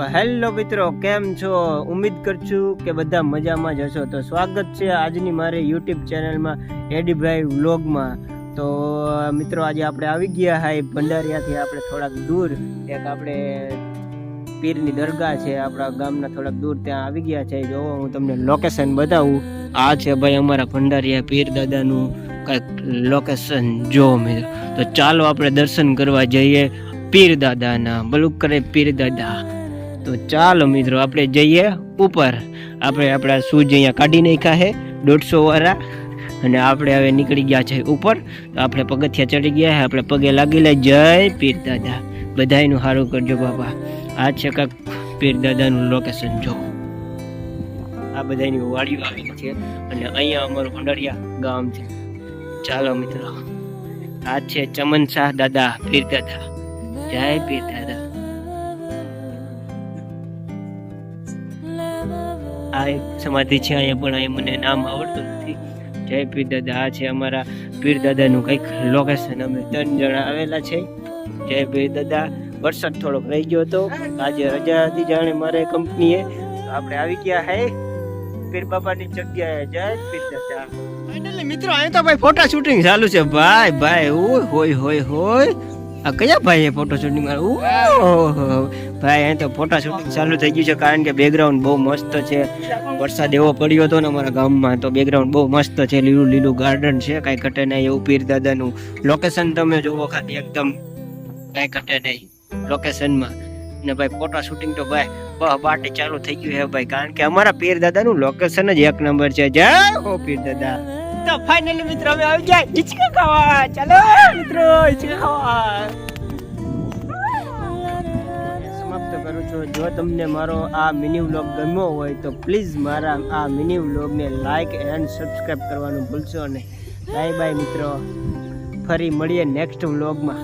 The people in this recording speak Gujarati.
તો હેલો મિત્રો, કેમ છો? ઉમ્મીદ કરશું કે બધા મજામાં જ હશો. તો સ્વાગત છે આજની મારી યુટ્યુબ ચેનલમાં એડીભાઈ વ્લોગમાં. તો મિત્રો, આજે આપણે આવી ગયા હાઈ ભંડારિયાથી. આપણે થોડાક દૂર, એક આપણે પીરની દરગાહ છે, આપણા ગામના થોડાક દૂર ત્યાં આવી ગયા છે. જોવો, હું તમને લોકેશન બતાવું. આ છે ભાઈ અમારા ભંડારિયા પીર દાદાનું કંઈક લોકેશન જો મિત્રો તો ચાલો આપણે દર્શન કરવા જઈએ પીર દાદાના બલુક પીર દાદા. તો ચાલો મિત્રો, આપણે જઈએ ઉપર. આપણે આપણા સૂજ અહીંયા કાઢી નાખ્યા છે, દોઢસો વાળા. અને આપણે હવે નીકળી ગયા છે ઉપર. તો આપણે પગથિયા ચડી ગયા છે, આપણે પગે લાગી લે. જય પીર દાદા. બધાયનું સારું કરજો બાબા આ છે કાંક પીર દાદાનું લોકેશન જો. આ બધાની વાડીઓ આવી છે. અને અહીંયા અમારું ભંડરિયા ગામ છે. ચાલો મિત્રો. આ છે ચમન શાહ દાદા, પીર દાદા. જય પીર દાદા. આ એક સમાધિ છે અહીંયા, પણ અહીં મને નામ આવડતું નથી. જય પીર દાદા, આ છે અમારા પીર દાદાનું કંઈક લોકેશન અમે ત્રણ જણા આવેલા છે. જય પીર દાદા, વરસાદ થોડોક રહી ગયો હતો. આજે રજા હતી જાણે મારે કંપનીએ. આપણે આવી ગયા હે. પીર બાબાની જગ્યાએ જય પીર દાદા. મિત્રો અહીં તો ભાઈ ફોટા શૂટિંગ ચાલુ છે. ભાઈ ભાઈ ઓય હોય હોય હોય. આ કયા ભાઈ એ ફોટો શૂટિંગ ભાઈ, અહીં તો ફોટા શૂટિંગ ચાલુ થઈ ગયું છે કારણ કે બેકગ્રાઉન્ડ બહુ મસ્ત છે. વરસાદ એવો પડ્યો હતો ને અમારા ગામમાં, તો બેકગ્રાઉન્ડ બહુ મસ્ત છે. લીલું લીલું ગાર્ડન છે. કાંઈ ઘટે નહીં. એવું પીર દાદાનું લોકેશન તમે જોવો ખાલી એકદમ. કાંઈ ઘટે નહીં લોકેશનમાં ને ભાઈ ફોટા શૂટિંગ તો ભાઈ બહ બાટી ચાલુ થઈ ગયું છે ભાઈ. કારણ કે અમારા પીર દાદાનું લોકેશન જ એક નંબર છે. જય હો પીર દાદા તો ફાઇનલી મિત્રો અમે આવી ગયા હિચકા ખાવા. ચાલો મિત્રો, હિચકા ખાવા. સમાપ્ત કરું છું. જો તમને મારો આ મિની વ્લોગ ગમ્યો હોય તો પ્લીઝ મારા આ મિની વ્લોગને લાઇક એન્ડ સબસ્ક્રાઈબ કરવાનું ભૂલશો નહીં. બાય બાય મિત્રો. ફરી મળીએ નેક્સ્ટ વ્લોગમાં